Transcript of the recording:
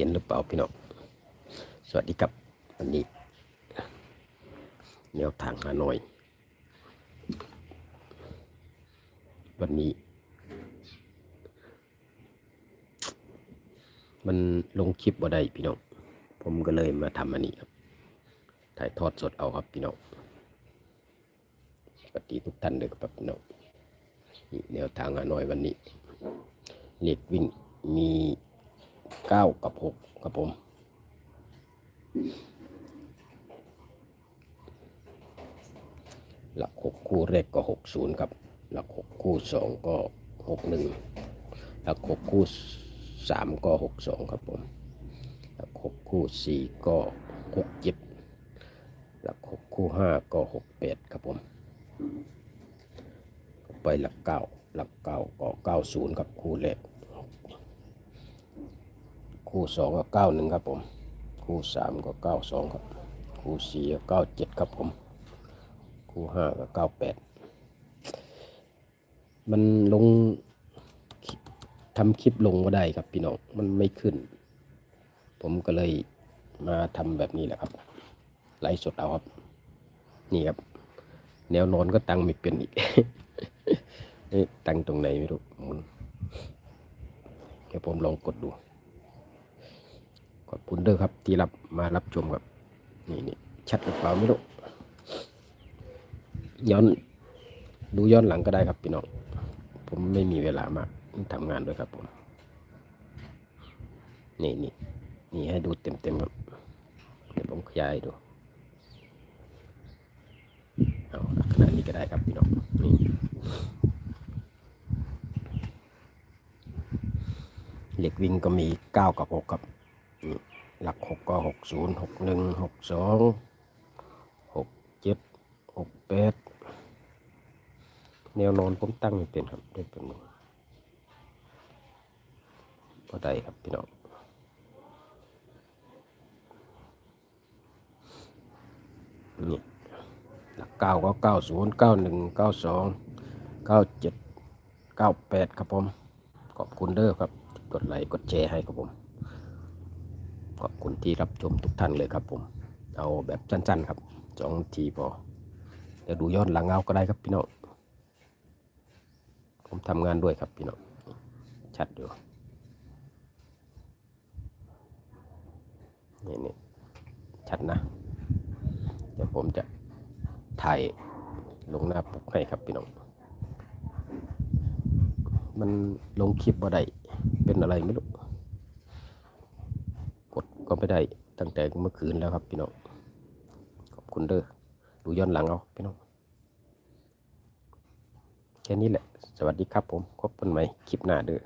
เห็นหรือเปล่าพี่น้องสวัสดีครับวันนี้แนวทางฮานอย วันนี้ มันลงคลิปบ่ได้พี่น้องผมก็เลยมาทำอันนี้ครับ ถ่ายทอดสดเอาครับพี่น้องสวัสดีทุกท่านเลยครับพี่น้องแนวทางฮานอยวันนี้เล็กวิ่งมี เก้ากับหกครับผม หลักหกคู่แรกก็หกศูนย์ครับ หลักหกคู่สองก็หกหนึ่งหลักหกคู่สามก็หกสองครับผม หลักหกคู่สี่ก็หกเจ็ดหลักหกคู่ห้าก็หกแปดครับผม ไปหลักเก้าหลักเก้าก็เก้าศูนย์ครับคู่แรก คู่สองก็เก้าหนึ่งครับผม คู่สามก็เก้าสองครับ คู่สี่ก็เก้าเจ็ดครับผม คู่ห้าก็เก้าแปดมันลงทำคลิปลงก็ได้ครับพี่น้อง มันไม่ขึ้น ผมก็เลยมาทำแบบนี้แหละครับ ไลฟ์สดเอาครับ นี่ครับ แนวนอนก็ตั้งไม่เป็นอีกนี่ตั้งตรงไหนไม่รู้หมุนเดี๋ยวผมลองกดดู ขอบคุณเด้อครับ ที่รับมารับชมครับ นี่นี่ชัดหรือเปล่าไม่รู้ย้อนดูย้อนหลังก็ได้ครับพี่น้องผมไม่มีเวลามากทำงานด้วยครับผมนี่นี่นี่ให้ดูเต็มเต็มครับเดี๋ยวผมขยายดูเอาขนาดนี้ก็ได้ครับพี่น้องนี่เหล็กวิ่งก็มีเก้ากับหกครับ หลักหกก็หกศูนย์หกหนึ่งหกสองหกเจ็ดหกแปดแนวนอนผมตั้งไม่เป็นครับได้เป็นมือพอได้ครับพี่น้องนี่หลักเก้าก็เก้าศูนย์เก้าหนึ่งเก้าสองเก้าเจ็ดเก้าแปดครับผม ขอบคุณเด้อครับ กดไลค์กดแชร์ให้ครับผม ขอบคุณที่รับชมทุกท่านเลยครับผม เอาแบบสั้นๆครับสองทีพอเดี๋ยวดูยอนหลังเอาก็ได้ครับพี่น้องผมทำงานด้วยครับพี่น้องชัดอยู่นี่นี่ชัดนะ เดี๋ยวผมจะถ่ายลงหน้าปกให้ครับพี่น้อง มันลงคลิปว่าได้เป็นอะไรไม่รู้ ก็ไม่ได้ตั้งแต่เมื่อคืนแล้วครับพี่น้องขอบคุณเด้อดูย้อนหลังเอาพี่น้องแค่นี้แหละ สวัสดีครับผมพบกันใหม่คลิปหน้าเด้อ